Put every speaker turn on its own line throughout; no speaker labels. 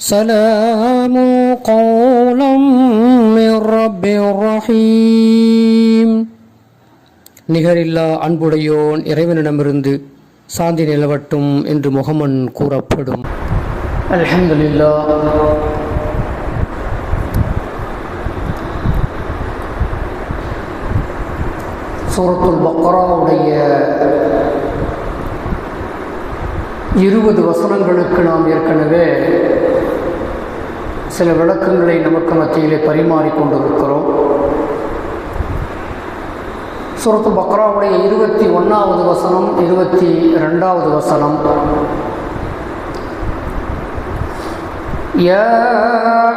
سلام قولا من رب رحيم நிகரில்லா அன்புடையோன் இறைவனிடமிருந்து சாந்தி நிலவட்டும் என்று முகமன் கூறப்படும் அல்ஹம்துலில்லா சூரத்துல் பக்ராவுடைய இருபது வசனங்களுக்கு நாம் ஏற்கனவே சில விளக்கங்களை நமக்கு மத்தியிலே பரிமாறிக்கொண்டிருக்கிறோம் சூரத்து பக்ராவுடைய இருபத்தி ஒன்றாவது வசனம் இருபத்தி ரெண்டாவது வசனம்
يا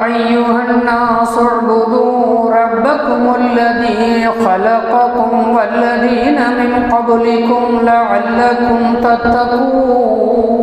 أيها الناس اعبدوا ربكم الذي خلقكم والذين من قبلكم لعلكم تتقون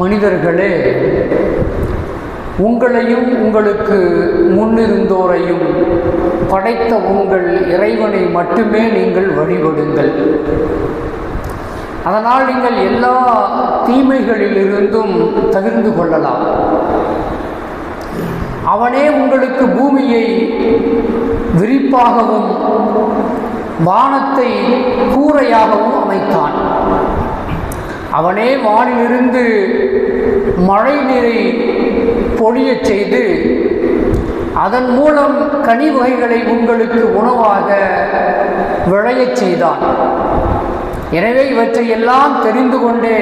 மனிதர்களே உங்களையும் உங்களுக்கு முன்னிருந்தோரையும் படைத்த உங்கள் இறைவனை மட்டுமே நீங்கள் வழிபடுங்கள். அதனால் நீங்கள் எல்லா தீமைகளிலிருந்தும் தவிர்ந்து கொள்ளலாம். அவனே உங்களுக்கு பூமியை விரிப்பாகவும் வானத்தை கூரையாகவும் அமைத்தான். அவனே வானிலிருந்து மழை நீரை பொழியச் செய்து அதன் மூலம் கனி வகைகளை உங்களுக்கு உணவாக விளையச் செய்தான். எனவே இவற்றை எல்லாம் தெரிந்து கொண்டே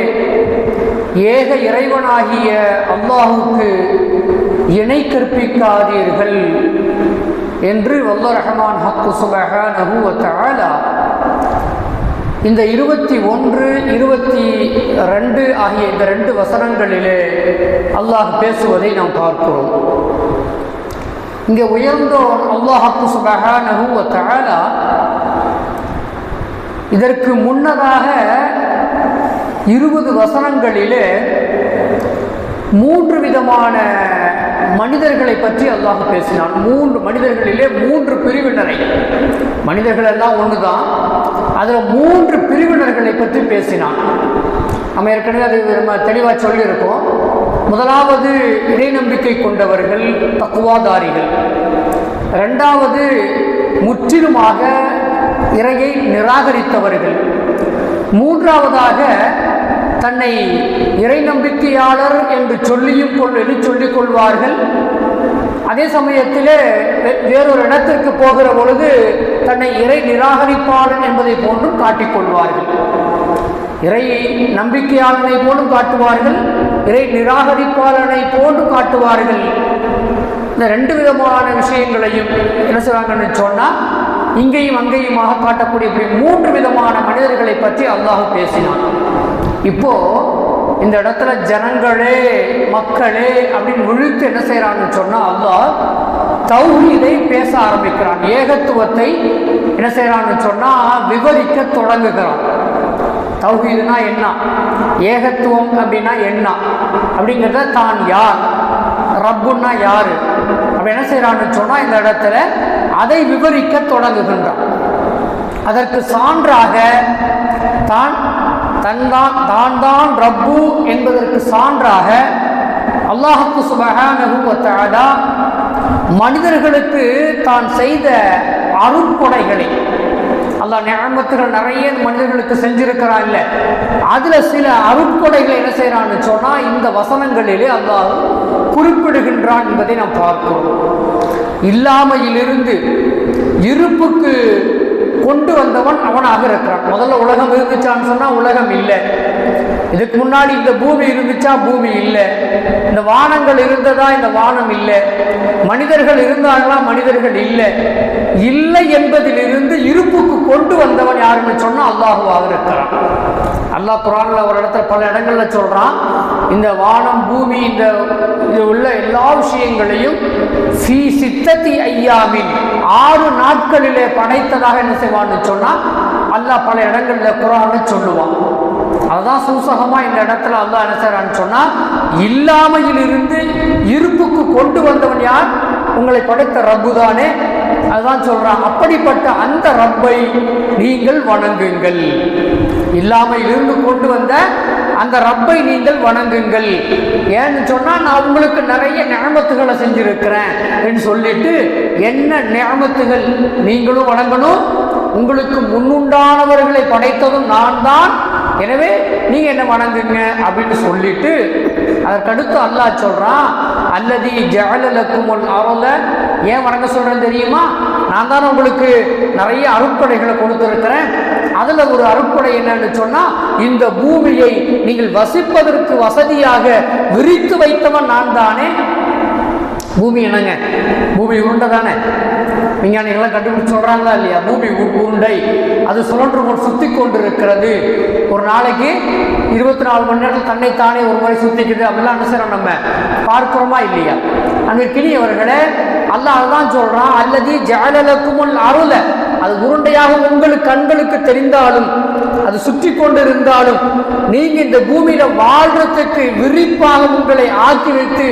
ஏக இறைவனாகிய அல்லாஹுக்கு இணை கற்பிக்காதீர்கள் என்று வல்ல ரஹமான் ஹக்கு சுபஹானஹு வ இந்த இருபத்தி ஒன்று இருபத்தி ரெண்டு ஆகிய இந்த ரெண்டு வசனங்களிலே அல்லாஹ் பேசுவதை நாம் பார்க்கிறோம். இங்கே உயர்ந்தோர் அல்லாஹு சுபஹானஹு வ இதற்கு முன்னதாக இருபது வசனங்களிலே மூன்று விதமான மனிதர்களை பற்றி அல்லாஹ் பேசினான். மூன்று மனிதர்களிலே மூன்று பிரிவினரை. மனிதர்கள் எல்லாம் ஒன்று தான் அதில் மூன்று பிரிவினர்களை பற்றி பேசினான். நம்ம ஏற்கனவே அது நம்ம தெளிவாக சொல்லியிருக்கோம். முதலாவது இடை நம்பிக்கை கொண்டவர்கள் தக்குவாதாரிகள். ரெண்டாவது முற்றிலுமாக இறையை நிராகரித்தவர்கள். மூன்றாவதாக தன்னை இறை நம்பிக்கையாளர் என்று சொல்லியும் கொள்ளு சொல்லிக் கொள்வார்கள். அதே சமயத்திலே வேறொரு இடத்திற்கு போகிற பொழுது தன்னை இறை நிராகரிப்பாளன் என்பதை போன்றும் காட்டிக்கொள்வார்கள் இறை நம்பிக்கையாளனை போலும் காட்டுவார்கள் இறை நிராகரிப்பாளனை போன்றும் காட்டுவார்கள். இந்த ரெண்டு விதமான விஷயங்களையும் என்ன செய்வாங்கன்னு சொன்னால் இங்கேயும் அங்கேயுமாக காட்டக்கூடிய இப்படி மூன்று விதமான மனிதர்களை பற்றி அல்லாஹ் பேசினான். இப்போ இந்த இடத்துல ஜனங்களே மக்களே அப்படின்னு விழுத்து என்ன செய்யறான்னு சொன்னா அல்லாஹ் தௌஹீதை பேச ஆரம்பிக்கிறான். ஏகத்துவத்தை என்ன செய்யறான்னு சொன்னா விவரிக்க தொடங்குகிறான். தௌஹீதுனா என்ன? ஏகத்துவம் அப்படின்னா என்ன? அப்படிங்கிறத தான் யார்? ரப்புன்னா யாரு? அப்படி என்ன செய்யறான்னு சொன்னா இந்த இடத்துல அதை விவரிக்க தொடங்குகின்றான். அதற்கு சான்றாக தான் தன்தான் தான் தான் ரப்பு என்பதற்கு சான்றாக அல்லாஹுக்கு சுபகானா மனிதர்களுக்கு தான் செய்த அருட்கொடைகளை அல்லாஹ் நியமத்துகள் நிறைய மனிதர்களுக்கு செஞ்சிருக்கிறான் இல்லை அதில் சில அருட்கொடைகளை என்ன செய்கிறான்னு சொன்னால் இந்த வசனங்களிலே அல்லாஹ் குறிப்பிடுகின்றான் என்பதை நாம் பார்க்கிறோம். இல்லாமையிலிருந்து இருப்புக்கு கொண்டு வந்தவன் அவனாக இருக்கிறான். முதல்ல உலகம் இருந்துச்சான்னு சொன்னால் உலகம் இல்லை. இதுக்கு முன்னாடி இந்த பூமி இருந்துச்சா? பூமி இல்லை. இந்த வானங்கள் இருந்ததா? இந்த வானம் இல்லை. மனிதர்கள் இருந்தாங்களா மனிதர்கள் இல்லை. இல்லை என்பதிலிருந்து இருப்புக்கு கொண்டு வந்தவன் யாருன்னு சொன்னா அல்லாஹுவாக இருக்கிறான். அல்லாஹ் குரான்ல ஒரு இடத்துல பல இடங்கள்ல சொல்றான். இந்த வானம் பூமி இந்த இது உள்ள எல்லா விஷயங்களையும் சித்தத்தி ஐயாமின் ஆறு நாட்களிலே படைத்ததாக என்ன செய்வான்னு சொன்னா அல்லாஹ் பல இடங்கள்ல குரான்னு சொல்லுவான். அதுதான் சூசகமா இந்த இடத்துல அல்லாஹ் என்ன செய்றான்னு சொன்னா இல்லாமையிலிருந்து இருப்புக்கு கொண்டு வந்தவன் யார்? உங்களை படைத்த ரப்பு தானே. அதுதான் சொல்றான் அப்படிப்பட்ட அந்த ரப்பை நீங்கள் வணங்குங்கள். இல்லாமையிலிருந்து கொண்டு வந்த அந்த ரப்பை நீங்கள் வணங்குங்கள். ஏன்னு சொன்னால் நான் உங்களுக்கு நிறைய நியமத்துகளை செஞ்சிருக்கிறேன் என்று சொல்லிட்டு என்ன நியமத்துகள் நீங்களும் வணங்கணும் உங்களுக்கு முன்னுண்டானவர்களை படைத்ததும் நான் தான் எனவே நீங்க என்ன வணங்குங்க அப்படின்னு சொல்லிட்டு அதற்கடுத்து அல்லாஹ் சொல்றான் அல்லதி ஜஅலலக்கும் அருள ஏன் வணங்க சொல்கிறேன்னு தெரியுமா? நான் தானே உங்களுக்கு நிறைய அருட்படைகளை கொடுத்துருக்கிறேன். அதுல ஒரு அருட்கொடை என்னன்னு சொன்னா இந்த பூமியை நீங்கள் வசிப்பதற்கு வசதியாக விரித்து வைத்தவன் நான் தானே? பூமி என்னங்க? பூமி உருண்டை தானே? விஞ்ஞானிகள்லாம் கண்டுபிடிச்சு சொல்றாங்களா இல்லையா? பூமி உருண்டை. அது சுழன்று கொண்டு சுத்தி கொண்டிருக்கிறது. ஒரு நாளைக்கு இருபத்தி நாலு மணி நேரத்தில் தன்னைத்தானே ஒரு முறை சுத்திக்குது. அப்படிலாம் அனுசரம் நம்ம பார்க்கிறோமா இல்லையா? அங்கே கிளியவர்களே அல்லாஹ் தான் சொல்றான் அல்லது ஜாலலக்குமுல் அருளை. அது உருண்டையாக உங்களுக்கு கண்களுக்கு தெரிந்தாலும் அது சுற்றி கொண்டிருந்தாலும் நீங்க இந்த பூமியில வாழ்றதுக்கு விரிப்பாக உங்களை ஆக்கி வைத்து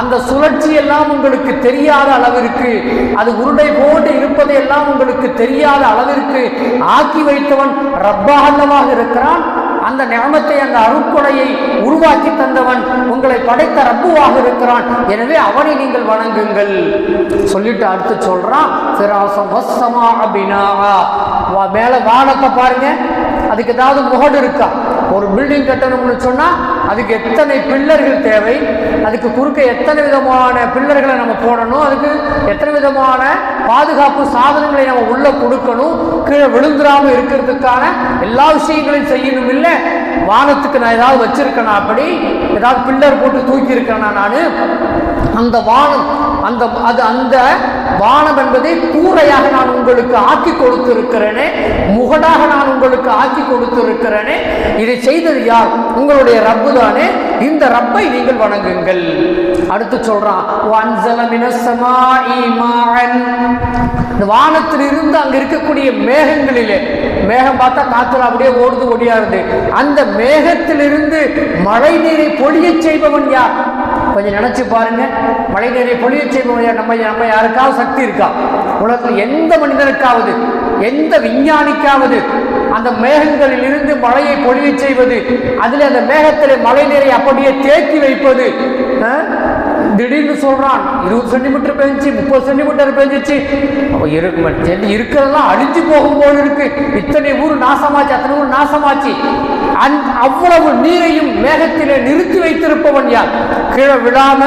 அந்த சுழற்சி எல்லாம் உங்களுக்கு தெரியாத அளவிற்கு அது உருண்டை போட்டு இருப்பதை எல்லாம் உங்களுக்கு தெரியாத அளவிற்கு ஆக்கி வைத்தவன் ரப்பாகல்லவாக இருக்கிறான். அந்த ஞானத்தை அந்த அருட்கொடையை உருவாக்கி தந்தவன் உங்களை படைத்த ரப்புவாக இருக்கிறான். எனவே அவனை நீங்கள் வணங்குங்கள். சொல்லிட்டு அடுத்து சொல்றான் வா- மேல வானத்தை பாருங்க. அதுக்கு ஏதாவது முகடு இருக்கா? ஒரு பில்டிங் கட்டணும்னு சொன்னால் அதுக்கு எத்தனை பில்லர்கள் தேவை? அதுக்கு குறுக்க எத்தனை விதமான பில்லர்களை நம்ம போடணும்? அதுக்கு எத்தனை விதமான பாதுகாப்பு சாதனங்களை நம்ம உள்ளே கொடுக்கணும்? கீழே விழுந்துடாமல் இருக்கிறதுக்கான எல்லா விஷயங்களையும் செய்யணும் இல்லை? வானத்துக்கு நான் ஏதாவது வச்சிருக்கேனா அப்படி? ஏதாவது பில்லர் போட்டு தூக்கி நான்? அந்த வானம் அந்த அது அந்த வானம் என்பதை கூரையாக நான் உங்களுக்கு ஆக்கி கொடுத்திருக்கிறேனே முகடாக நான் உங்களுக்கு ஆக்கி கொடுத்திருக்கிறேனே இதை செய்தது யார்? உங்களுடைய ரப்பு தானே இந்த ரப்பை நீங்கள் வணங்குங்கள். அடுத்து சொல்றான் இந்த வானத்தில் இருந்து அங்க இருக்கக்கூடிய மேகங்களிலே மேகம் பார்த்தா காத்துல அப்படியே ஓடுது ஒடியாருது. அந்த மேகத்திலிருந்து மழை நீரை பொழிய செய்பவன் யார்? கொஞ்சம் நினைச்சு பாருங்க மழை நீரை பொழிய செய்பவன் நம்ம நம்ம யாருக்காவது சக்தி இருக்கா உலகத்தில் எந்த மனிதனுக்காவது எந்த விஞ்ஞானிக்காவது அந்த மேகங்களில் இருந்து மழையை பொழிய செய்வது அதில் அந்த மேகத்தில் மழை நீரை அப்படியே தேக்கி வைப்பது ஆ? திடீர்னு சொல்றான் இருபது சென்டிமீட்டர் பெஞ்சிச்சு முப்பது சென்டிமீட்டர் பெஞ்சிச்சு அப்ப இருக்கு இருக்கிறதெல்லாம் அழிஞ்சு போகும் போல இருக்கு இத்தனை ஊர் நாசமாச்சு அத்தனை ஊர் நாசமாச்சு அவ்வளவு நீரையும் மேகத்திலே நிறுத்தி வைத்திருப்பவன் யார்? கீழே விழாம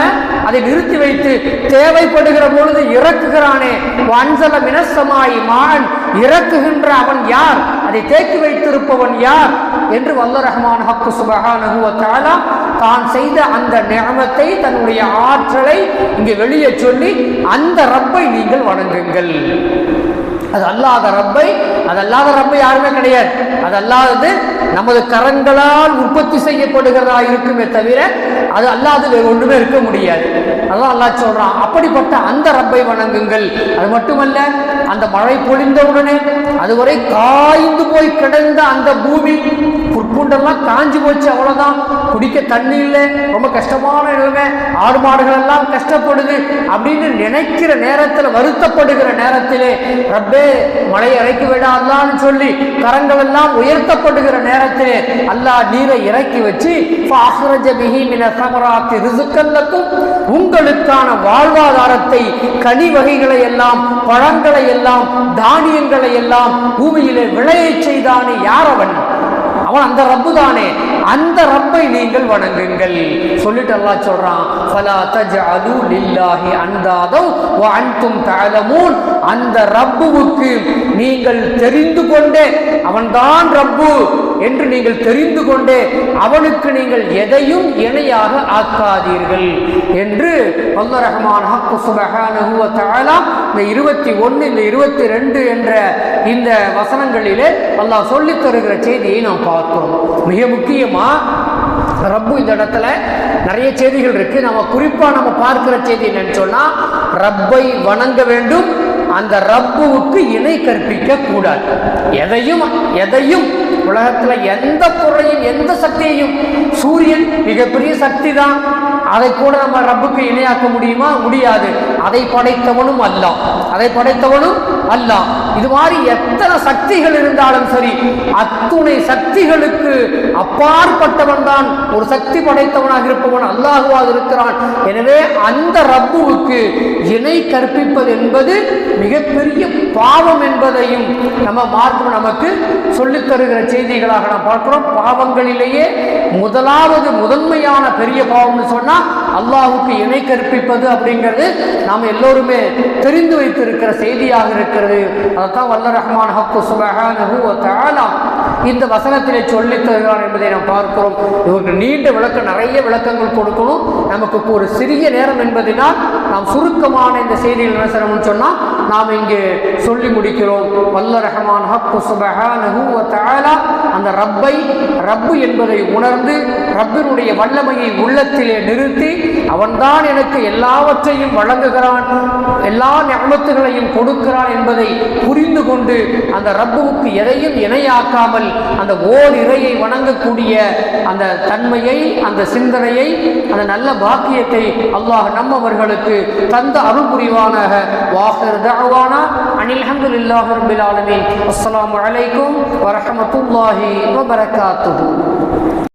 அதை நிறுத்தி வைத்து தேவைப்படுகிற பொழுது இறக்குகிறானே. அன்சல மினசமாய் மான் இறக்குகின்ற அவன் யார்? அதை தேக்கி வைத்திருப்பவன் யார்? என்று வல்ல ரஹ்மான் ஹக்கு சுபஹானஹு தான் செய்த அந்த நியமத்தை தன்னுடைய ஆற்றலை இங்கே வெளியே சொல்லி அந்த ரப்பை நீங்கள் வணங்குங்கள். அது அல்லாத ரப்பை அது அல்லாத ரப்பை யாருமே கிடையாது. அது அல்லாதது நமது கரங்களால் உற்பத்தி செய்யப்படுகிறதா இருக்குமே தவிர அது அல்லாது வேறு ஒன்றுமே இருக்க முடியாது. அதான் அல்லா சொல்றான் அப்படிப்பட்ட அந்த ரப்பை வணங்குங்கள். அது மட்டுமல்ல அந்த மழை பொழிந்தவுடனே அதுவரை காய்ந்து போய் கிடந்த அந்த பூமி புற்புண்டெல்லாம் காஞ்சி போச்சு அவ்வளோதான் குடிக்க தண்ணி இல்லை ரொம்ப கஷ்டமான நிலைமை. ஆடு மாடுகள் எல்லாம் கஷ்டப்படுது அப்படின்னு நினைக்கிற நேரத்தில் வருத்தப்படுகிற நேரத்திலே ரப்பே மழை இறக்கி விட சொல்லி கரங்கள் எல்லாம் உயர்த்தப்படுகிற நேரத்திலே அல்லாஹ் நீரை இறக்கி வச்சு உங்களுக்கான வாழ்வாதாரத்தை கனி வகைகளை எல்லாம் பழங்களை எல்லாம் தானியங்களை எல்லாம் பூமியிலே விளையச் செய்தானே யார் அவன்? அவன் அந்த ரப்பு தானே அந்த ரப்பை நீங்கள் வணங்குங்கள். சொல்லிட்டு அல்லா சொல்றான் ஃபலா தஜ்அலு லில்லாஹி அந்தாதவ் வ அன்தும் தஅலமூன். அந்த ரப்புவுக்கு நீங்கள் தெரிந்து கொண்டே அவன்தான் ரப்பு என்று நீங்கள் தெரிந்து கொண்டே அவனுக்கு நீங்கள் எதையும் இணையாக ஆக்காதீர்கள் என்று அல்லாஹ் ரஹ்மான் ஹக்கு சுபஹானஹு வ தஆலா இந்த இருபத்தி ஒன்று இந்த இருபத்தி ரெண்டு என்ற இந்த வசனங்களிலே அல்லாஹ் சொல்லித் தருகிற செய்தியை நாம் பார்க்கிறோம். மிக முக்கியமா ரப்பு இந்த இடத்துல நிறைய செய்திகள் இருக்கு. நம்ம குறிப்பா நம்ம பார்க்கிற செய்தி என்னன்னு சொன்னா ரப்பை வணங்க வேண்டும் அந்த ரப்புவுக்கு இணை கற்பிக்க கூடாது. எதையும் எதையும் உலகத்துல எந்த பொருளையும் எந்த சக்தியையும் சூரியன் மிகப்பெரிய சக்தி தான் அதை கூட நம்ம ரப்புக்கு இணையாக்க முடியுமா? முடியாது. அதை படைத்தவனும் அல்ல அதை படைத்தவனும் அல்ல இது மாதிரி எத்தனை சக்திகள் இருந்தாலும் சரி அத்துணை சக்திகளுக்கு அப்பாற்பட்டவன் தான். ஒரு சக்தி படைத்தவனாக இருப்பவன் அல்லாஹுவாக இருக்கிறான். எனவே அந்த ரப்புவுக்கு இணை கற்பிப்பது என்பது மிகப்பெரிய பாவம் என்பதையும் நம்ம மார்க்கம் நமக்கு சொல்லித் தருகிற செய்திகளாக நாம் பார்க்கிறோம். பாவங்களிலேயே முதலாவது முதன்மையான பெரிய பாவம்னு சொன்னால் அல்லாஹுக்கு இணை கற்பிப்பது அப்படிங்கிறது நாம் எல்லோருமே தெரிந்து வைத்திருக்கிற செய்தியாக இருக்கிறது. அதைத்தான் வல்ல ரஹ்மான் ஹக்கு சுபஹானஹு இந்த வசனத்திலே சொல்லித் தருகிறார் என்பதை நாம் பார்க்கிறோம். இவருக்கு நீண்ட விளக்கம் நிறைய விளக்கங்கள் கொடுக்கணும். நமக்கு ஒரு சிறிய நேரம் என்பதினால் நாம் சுருக்கமான இந்த செய்திகள் என்ன செய்யணும்னு சொன்னால் நாம் இங்கே சொல்லி முடிக்கிறோம். வல்ல ரஹ்மான் ஹக்கு சுபஹானஹு வ தஆலா. அந்த ரப்பை ரப்பு என்பதை உணர்ந்து ரப்பினுடைய வல்லமையை உள்ளத்திலே நிறுத்தி அவன்தான் எனக்கு எல்லாவற்றையும் வழங்குகிறான் எல்லா ஞாபகங்களையும் கொடுக்கிறான் என்பதை புரிந்து கொண்டு அந்த ரப்புவுக்கு எதையும் இணையாக்காமல் அந்த ஓர் இறையை வணங்கக்கூடிய அந்த தன்மையை அந்த சிந்தனையை அந்த நல்ல பாக்கியத்தை அல்லாஹ் நம்மவர்களுக்கு தந்த அருள் புரிவானாக வாஹர் தஅவானா அனில் அல்ஹம்துலில்லாஹி ரப்பில் ஆலமீன் அஸ்ஸலாமு அலைக்கும் வரஹ்மத்துல்லாஹி வபரகாத்துஹு